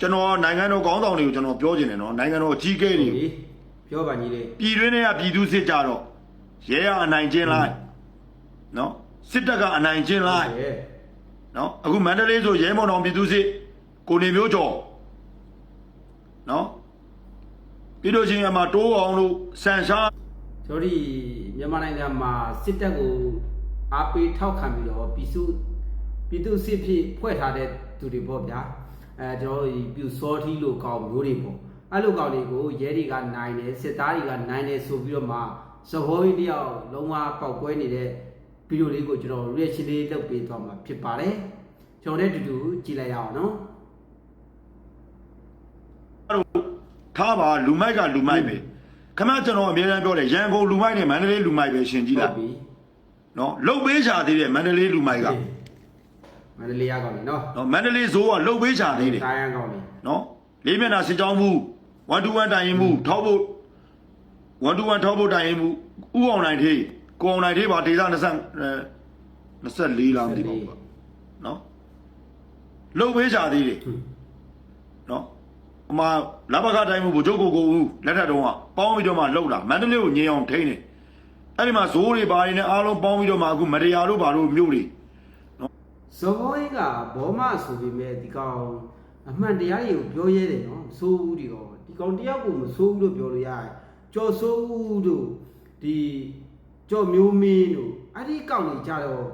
ကျွန်တော်နိုင်ငံတော်ကောင်းဆောင်တွေကိုကျွန်တော်ပြောချင်တယ်နော်နိုင်ငံတော်အကြီးအကဲတွေဟုတ်ပြီပြောပါကြီးလေးပြည်တွင်းထဲကပြည်သူစစ်ကြတော့ရဲရအနိုင်ကျင်းလိုက်နော်စစ်တပ်ကအနိုင်ကျင်းလိုက်ဟုတ်တယ်နော်အခုမန္တလေးဆိုရဲမောင်တော်ပြည်သူစစ်ကိုနေမျိုးကျော်နော်ပြီးလို့ရှိရင်အမတိုးအောင်လို့ဆန်ရှားဆိုတော့ဒီမြန်မာနိုင်ငံမှာစစ်တပ်ကိုအားပေးထောက်ခံပြီးတော့ပြည်စုပြည်သူစစ်ဖြစ်ဖွဲ့ထားတဲ့သူတွေပေါ့ဗျာ အဲကျွန်တော်တို့ဒီပြူစောထီလို့ကောင်းမျိုးတွေပေါ့အဲ့လိုကောင်းတွေကိုရဲတွေကနိုင်တယ်စစ်သားတွေကနိုင်တယ်ဆိုပြီးတော့မှသဘောကြီးတယောက်လုံးဝပေါက်ကွဲနေတဲ့ဗီဒီယိုလေးကိုကျွန်တော် reaction လေးလုပ်ပေးသွားမှာဖြစ်ပါတယ်ကျွန်တော်လည်းအတူတူကြည့်လိုက်ရအောင်နော်ထားပါလူမိုက်ကလူမိုက်ပဲခမကျွန်တော်အမြဲတမ်းပြောတယ်ရန်ကုန်လူမိုက်နဲ့မန္တလေးလူမိုက်ပဲရှင်ကြည့်လိုက်ပြီနော်လုတ်ပေးချာသေးတယ်မန္တလေးလူမိုက်က မန္တလေးရကောင်းပြီနော်နော်မန္တလေးဇိုးကလုတ်ပေးချာသေးတယ်တာရန်ကောင်းပြီနော်လေးမျက်နှာစစ်ကြောင်းမှု1 to 1တိုင်ရင်မှုထောက်ဖို့1 to 1ထောက်ဖို့တိုင်ရင်မှုဥအောင်နိုင်သေးကိုအောင်နိုင်သေးပါဒေသ20အဲ24လားမသိပါဘူးနော်လုတ်ပေးချာသေးတယ်နော်အမလဘကတိုင်းမှုဘုချုပ်ကိုကိုဦးလက်ထက်တုန်းကပေါင်းပြီးတော့မှလှုပ်လာမန္တလေးကိုငြိမ်အောင်ထိန်းတယ်အဲ့ဒီမှာဇိုးတွေဘာတွေနဲ့အားလုံးပေါင်းပြီးတော့မှအခုမတရားတို့ဘာလို့မြို့တွေ ဇော်ကြီးကဘောမဆိုပေမဲ့ဒီကောင်အမှန်တရားတွေကိုပြောရဲတယ်နော်မဆိုးဘူးဒီကောင်ဒီကောင်တယောက်ကိုမဆိုးဘူးလို့ပြောလို့ရတယ်ကြော်ဆိုးဘူးတို့ဒီကြော်မျိုးမင်းတို့အဲ့ဒီကောင်တွေကြတော့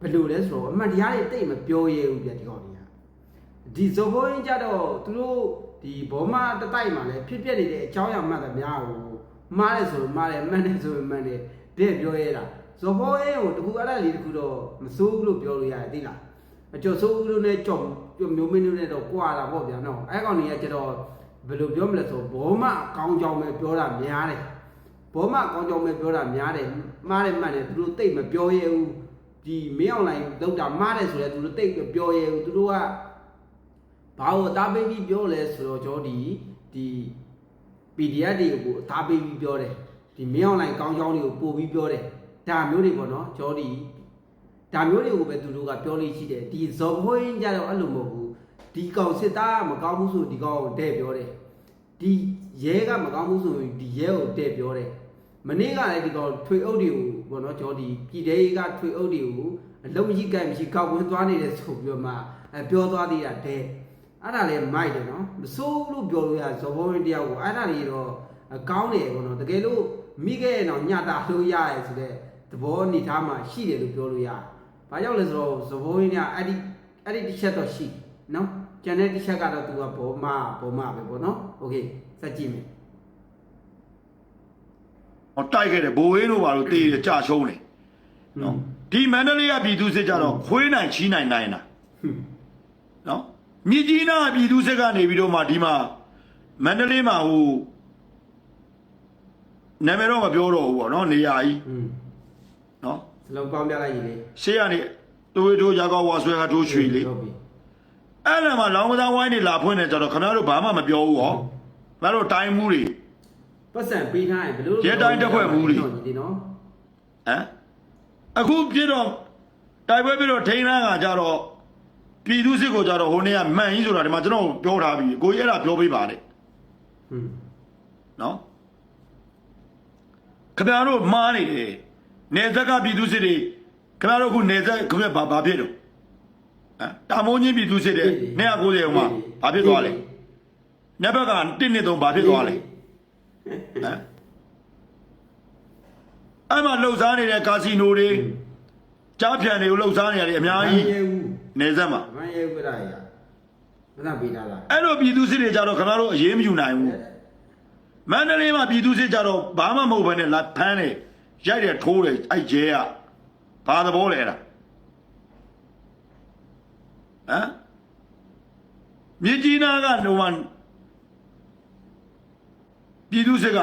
ဘယ်လိုလဲဆိုတော့အမှန်တရားတွေတိတ်မပြောရဲဘူးပြဒီကောင်တွေကဒီဇော်ဘောကြီးကြတော့သူတို့ဒီဘောမတတိုက်မှာလည်းဖြစ်ပျက်နေတဲ့အကြောင်းအရာမှတ်သမျှကိုမှားတယ်ဆိုရင်မှားတယ်မှန်တယ်ဆိုရင်မှန်တယ်တဲ့ပြောရဲတာ ဇော်ဘောကြီးကိုတကူအဲ့ဒါလေးတကူတော့မစိုးဘူးလို့ပြောလို့ရတယ်သိလားအကျော်ဆိုးဦးလို့နဲ့ကြော်ကြော်မျိုးမင်းတို့နဲ့တော့ကြွာတာပေါ့ဗျာနော်အဲကောင်တွေကကျတော့ဘယ်လိုပြောမလဲဆိုဘောမအကောင်းကြောင်ပဲပြောတာများတယ်ဘောမအကောင်းကြောင်ပဲပြောတာများတယ်မှားတယ်မှန်တယ်သူတို့တိတ်မပြောရဲဘူးဒီမင်းအောင်လိုင်းလောက်တာမှားတယ်ဆိုတော့သူတို့တိတ်မပြောရဲဘူးသူတို့ကဘာလို့အသားပေးပြီးပြောလဲဆိုတော့ကျွန်တော်ဒီဒီ PDF တွေကိုအသားပေးပြီးပြောတယ်ဒီမင်းအောင်လိုင်းကောင်းကြောင်တွေကိုပို့ပြီးပြောတယ် ဒါမျိုးတွေပေါ့နော်ကျွန်တော်ဒီဒါမျိုးတွေကိုပဲသူတို့ကပြောလို့ရှိတယ်ဒီဇော်ဖိုးရင်ကြတော့အဲ့လိုမဟုတ်ဘူးဒီကောင်စစ်သားကမကောင်းဘူးဆိုဒီကောင်ကိုတဲ့ပြောတယ်ဒီရဲကမကောင်းဘူးဆိုရင်ဒီရဲကိုတဲ့ပြောတယ်မနေ့ကလည်းဒီကောင်ထွေအုပ်တွေကိုဘောနော်ကျွန်တော်ဒီပြည်သေးကထွေအုပ်တွေကိုအလုံးမရှိကြိုက်မရှိကောက်ဝင်သွားနေတယ်ဆိုပြီးတော့မှအဲပြောသွားသေးတာတဲ့အဲ့ဒါလည်းမိုက်တယ်နော်မစိုးဘူးလို့ပြောလို့ရဇော်ဖိုးရင်တယောက်ကိုအဲ့ဒါလေးတော့အကောင်းတယ်ဘောနော်တကယ်လို့မိခဲ့ရင်တော့ညတာလို့ရရဲဆိုတဲ့ သဘောအနေထားမှရှိတယ်လို့ပြောလို့ရတယ်။ဘာကြောင့်လဲဆိုတော့သဘိုးရင်းကအဲ့ဒီအဲ့ဒီတစ်ချက်တော့ရှိနော်။ကျန်တဲ့တစ်ချက်ကတော့ तू ကဘောမဘောမပဲပေါ့နော်။ Okay စက်ကြည့်မယ်ဟောတိုက်ခဲ့တယ်ဘိုးဝင်းတို့ဘာလို့တေးတယ်ကြာရှုံးတယ်။နော်ဒီမန္တလေးကပြည်သူစစ်ကြတော့ခွေးနိုင်ချီးနိုင်နိုင်တာဟွန်းနော်မြစ်ကြီးနားပြည်သူစစ်ကနေပြီးတော့မှဒီမှာမန္တလေးမှာဟိုနာမည်တော့မပြောတော့ဘူးပေါ့နော်နေရာကြီးဟွ န်းနော်စလုံးပေါင်းပြလိုက်ရင်လေရှေ့ကနေတိုးတိုးရာကောဝါဆွဲကတိုးရွှေလေးဟုတ်ပြီအဲ့လည်းမှာလောင်းကစားဝိုင်းတွေလာဖွင့်နေကြတော့ခင်ဗျားတို့ဘာမှမပြောဘူးဟောခင်ဗျားတို့တိုင်းမှုတွေ။ပတ်စံပေးထားရင်ဘယ်လိုရဲတိုင်းတစ်ခွက်မူးလေနော်ဒီနော်ဟမ်အခုပြတော့တိုက်ပွဲပြတော့ထိန်းနှန်းကကြတော့ပြည်သူစစ်ကိုကြတော့ဟိုနေ့ကမှန်ကြီးဆိုတာဒီမှာကျွန်တော်ပြောထားပြီကိုကြီးအဲ့ဒါပြောပေးပါလေ။ဟွန်းနော်ခင်ဗျားတို့မှားနေတယ် နေဇက်ကပြည်သူစစ်တွေခင်ဗျားတို့အခုနေဇက်ခင်ဗျားဘာဘာဖြစ်တော့ဟမ်တာမိုးချင်းပြည်သူစစ်တွေ290အောင်မှာဘာဖြစ်သွားလဲညဘက်က1နှစ်3ဘာဖြစ်သွားလဲဟမ်အဲ့မှာလှုပ်ရှားနေတဲ့ကာစီနိုတွေကြားဖြန်တွေကိုလှုပ်ရှားနေရတယ်အများကြီးမရဲဘူးနေဆက်မှာမရဲဘူးအဲ့ဒါကြီး။မနာပေးထားလားအဲ့လိုပြည်သူစစ်တွေကြတော့ခင်ဗျားတို့အရေးမယူနိုင်ဘူးမန္တလေးမှာပြည်သူစစ်ကြတော့ဘာမှမဟုတ်ဘဲနဲ့လာဖမ်းတယ် ရိုက်တယ်ထိုးတယ်အဲ့ကျဲကဘာသဘောလဲအဲ့ဒါဟမ်မြစ်ကြီးနားကဟိုမှာပြည်သူစစ်က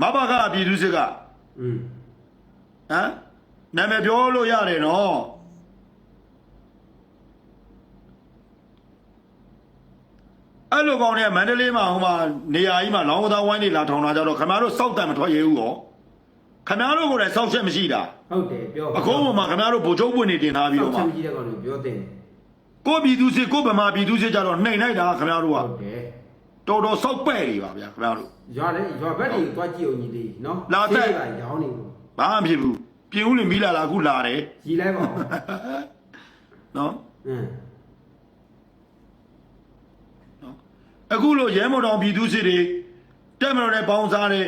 မဘကပြည်သူစစ်က။ဟွန်းဟမ်နာမည်ပြောလို့ရတယ်နော်အဲ့လိုကောင်တွေကမန္တလေးမှာဟိုမှာနေရာကြီးမှာလောင်းကစားဝိုင်းတွေလာထောင်လာကြတော့ခင်ဗျားတို့စောက်တန်မထွက်ရဘူးရော ခင်ဗျားတို့ကိုလည်းစောက်ချက်မရှိတာဟုတ်တယ်ပြောအခုမှမှခင်ဗျားတို့ဗိုလ်ချုပ်ပွင့်နေတင်ထားပြီးတော့မှဆောက်ချမ်းကြီးတဲ့ကောင်ကိုပြောတင်တယ်ကိုပြည်သူစစ်ကိုဗမာပြည်သူစစ်ကြတော့နှိမ်လိုက်တာခင်ဗျားတို့ကဟုတ်တယ်တော်တော်စောက်ပဲ့နေပါဗျာခင်ဗျားတို့ရွာလေရွာဘက်တွေတွားကြည့်အောင်ညီလေးနော်လာသက်ဆေးကရောင်းနေလို့ဘာမှမဖြစ်ဘူးပြင်ဦးလင်မီလာလာအခုလာတယ်ရီလိုက်ပါဦးနော်အင်းအခုလိုရဲမော်တော်ပြည်သူစစ်တွေတက်မတော်နဲ့ပေါင်းစားတဲ့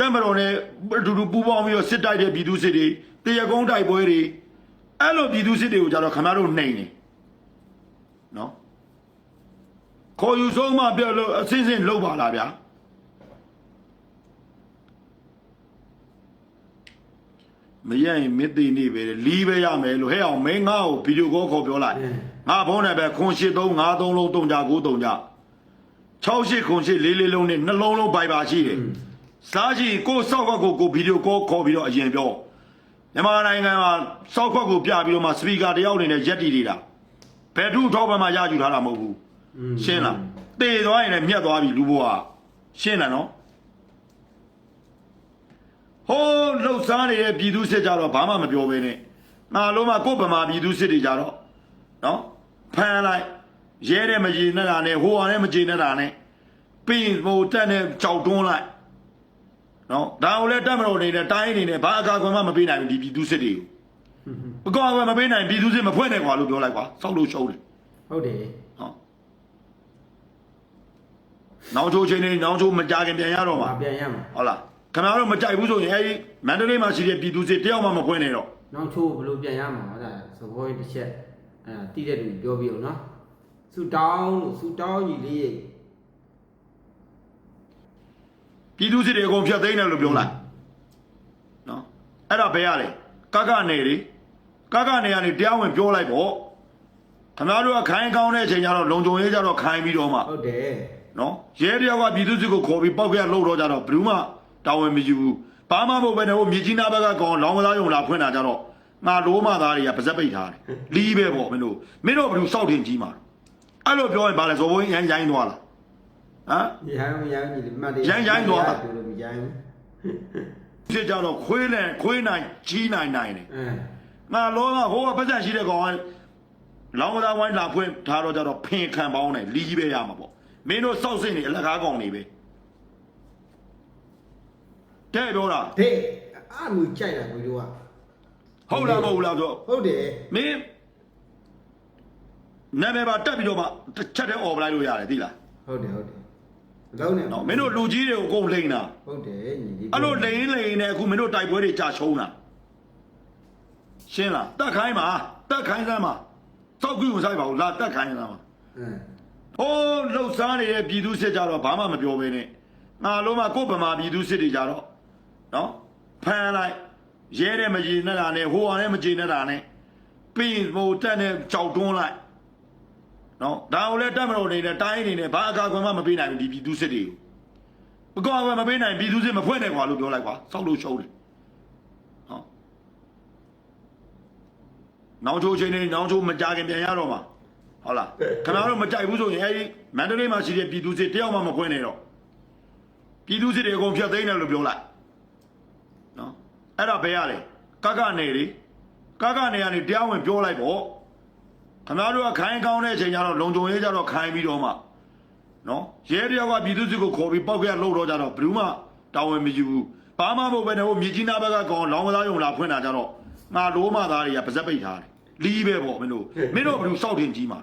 တက်မတော်နဲ့အတူတူပူးပေါင်းပြီးတော့စစ်တိုက်တဲ့ပြည်သူစစ်တွေတရကုန်းတိုက်ပွဲတွေအဲ့လိုပြည်သူစစ်တွေကိုကြတော့ခင်ဗျားတို့နှိမ်နေနော်ခေါ်ယူဆုံးမပြလို့အစင်းစင်းလောက်ပါလားဗျာမရရင်မစ်သေးနေပဲလီးပဲရမယ်လို့ဟဲ့အောင်မင်းငါ့ကိုဗီဒီယိုကောခေါ်ပြောလိုက်ငါဖုန်းနဲ့ပဲခွန်83 53လုံး3ကြ9 3ကြ68ခွန်8 4 4လုံးနဲ့နှလုံးလုံးပိုက်ပါရှိတယ် စားရှိကိုစောက်ခွက်ကိုကိုဗီဒီယိုကောခေါ်ပြီးတော့အရင်ပြောမြန်မာနိုင်ငံမှာစောက်ခွက်ကိုပြပြီးတော့မှစပီကာတယောက်အနေနဲ့ရက်တီနေတာဘယ်သူထောက်ပံ့မှရယူထားတာမဟုတ်ဘူးရှင်းလားတေသွားရင်လည်းမြတ်သွားပြီလူဘွားရှင်းလားနော်ဟိုးလှုပ်ရှားနေတဲ့ပြည်သူစစ်ကြတော့ဘာမှမပြောဘဲနဲ့ငါလုံးမကိုယ့်ဗမာပြည်သူစစ်တွေကြတော့နော်ဖမ်းလိုက်ရဲတဲ့မကြီးနဲ့တာနဲ့ဟိုဟာနဲ့မကြီးနဲ့တာနဲ့ပြီးရင်ဟိုတက်နဲ့ကြောက်တွန်းလိုက် နော်ဒါကိုလည်းတက်မတော်နေနဲ့တိုင်းနေနဲ့ဘာအကာအကွယ်မှမပေးနိုင်ဘူးဒီပြည်သူစစ်တွေကိုအကာအကွယ်မပေးနိုင်ပြည်သူစစ်မဖွဲ့နဲ့ကွာလို့ပြောလိုက်ကွာစောက်လို့ရှုံးတယ်ဟုတ်တယ်ဟုတ်နောက်ချိုးချင်းနေနောက်ချိုးမကြခင်ပြန်ရတော့မှာမပြန်ရမှာဟုတ်လားခင်ဗျားတို့မကြိုက်ဘူးဆိုရင်အဲဒီမန္တလေးမှာရှိတဲ့ပြည်သူစစ်တယောက်မှမဖွင့်နဲ့တော့နောက်ချိုးဘယ်လိုပြန်ရမှာလဲသဘောရတစ်ချက်အဲဒါတိတဲ့လူပြောပြအောင်နော်ဆူတောင်းလို့ဆူတောင်းညီလေးရဲ့ ပြည်သူစစ်တွေအကုန်ဖြတ်သိမ်းတယ်လို့ပြောလိုက်နော်အဲ့ဒါဘယ်ရလဲကကနေလေကကနေကနေတရားဝင်ပြောလိုက်ပေါ့ခင်ဗျားတို့ကခိုင်းကောင်းတဲ့အချိန်ကျတော့လုံခြုံရေးကြတော့ခိုင်းပြီးတော့မှဟုတ်တယ်နော်ရဲတယောက်ကပြည်သူစစ်ကိုခေါ်ပြီးပောက်ကြလှုပ်တော့ကြတော့ဘယ်သူမှတာဝန်မယူဘူးဘာမှမဟုတ်ပဲနဲ့ဟိုမြေကြီးနာဘက်ကကောင်လောင်းကစားယုံလာဖွင့်တာကြတော့ငါလိုမသားတွေကပါဇက်ပိတ်ထားတယ်လီးပဲပေါ့မင်းတို့မင်းတို့ဘယ်သူစောက်ထင်ကြီးမှာအဲ့လိုပြောရင်ဗာလဲဇော်ဘိုးရမ်းရိုင်းသွားလား ဟမ်ရိုင်းမရိုင်းညီလေးမှတ်တယ်ရိုင်းရိုင်းသွားတာပြောလို့မရိုင်းဘူးဖြစ်ကြတော့ခွေးနဲ့ခွေးနိုင်ကြီးနိုင်နိုင်တယ်အဲငါလောကဟိုကပတ်သက်ရှိတဲ့ကောင်ကလောင်းကစားဝိုင်းလာဖွင့်ထားတော့ကြတော့ဖင်ခံပေါင်းတယ်လီးပဲရမှာပေါ့မင်းတို့စောက်စင်နေအလကားကောင်နေပဲတဲ့ပြောတာဟေးအမှုကြိုက်တာကိုတို့ကဟုတ်လားမဟုတ်လားဆိုဟုတ်တယ်မင်းနာမည်ပါတက်ပြီးတော့မှတစ်ချက်တည်းអော်ပလိုက်လို့ရတယ်သိလားဟုတ်တယ်ဟုတ်တယ် လုံးနေနော်မင်းတို့လူကြီးတွေကိုအကုန်လိန်တာဟုတ်တယ်ညီလေးအဲ့လိုလိန်လိန်နဲ့အခုမင်းတို့တိုက်ပွဲတွေကြာရှုံးတာရှင်းလားတက်ခိုင်းပါတက်ခိုင်းစမ်းပါစောက်ကြည့်မဆိုင်ပါဘူးလာတက်ခိုင်းစမ်းပါအဲဟိုးလှုပ်ရှားနေတဲ့ပြည်သူစစ်ကြတော့ဘာမှမပြောဘဲနဲ့ငါလုံးမကိုယ့်ဗမာပြည်သူစစ်တွေကြတော့နော်ဖမ်းလိုက်ရဲတဲ့မကြီးနဲ့တာနဲ့ဟိုဟာနဲ့မကြီးနဲ့တာနဲ့ပြီးရင်ဟိုတက်နဲ့ကြောက်တွန်းလိုက် နော်ဒါကိုလည်းတက်မတော်နေနဲ့တိုင်းနေနဲ့ဘာအကာအကွယ်မှမပေးနိုင်ဘူးဒီပြည်သူစစ်တွေကိုအကာအကွယ်မပေးနိုင်ပြည်သူစစ်မဖွဲ့နဲ့ကွာလို့ပြောလိုက်ကွာစောက်လို့ရှုံးတယ်ဟောနောက်ချိုးချင်းနေနောက်ချိုးမကြခင်ပြန်ရတော့မှာဟုတ်လားခင်ဗျားတို့မကြိုက်ဘူးဆိုရင်အဲဒီမန္တလေးမှာရှိတဲ့ပြည်သူစစ်တယောက်မှမဖွင့်နဲ့တော့ပြည်သူစစ်တွေအကုန်ဖြတ်သိမ်းတယ်လို့ပြောလိုက်နော်အဲ့ဒါဘယ်ရလဲကကနေလေကကနေကနေတရားဝင်ပြောလိုက်ပေါ့ ခင်ဗျားတို့ကခိုင်းကောင်းတဲ့အချိန်ကျတော့လုံခြုံရေးကြတော့ခိုင်းပြီးတော့မှနော်ရဲတယောက်ကပြည်သူစစ်ကိုခေါ်ပြီးပောက်ကြလှုပ်တော့ကြတော့ဘယ်သူမှတာဝန်မယူဘူးဘာမှမဟုတ်ပဲနဲ့ဟိုမြေကြီးနာဘက်ကကောင်လောင်းကစားယုံလာဖွင့်တာကြတော့ငါလိုမသားတွေကပါဇက်ပိတ်ထားတယ်လီးပဲပေါ့မင်းတို့မင်းတို့ဘယ်သူစောက်ထင်ကြီးမှာ